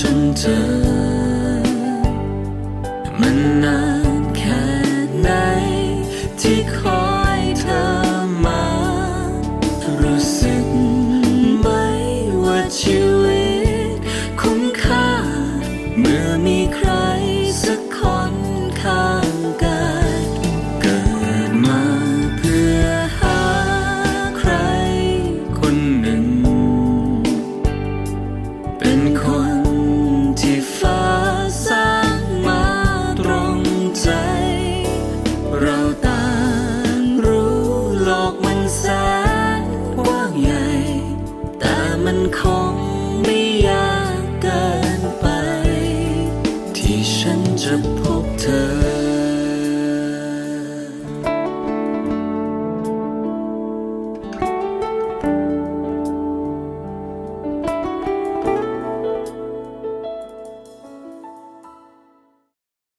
จนเธอมันนานแค่ไหน ที่คอยเธอมา รู้สึก โลกมันแสนกว้างใหญ่ แต่มันคงไม่ยากเกินไป ที่ฉันจะ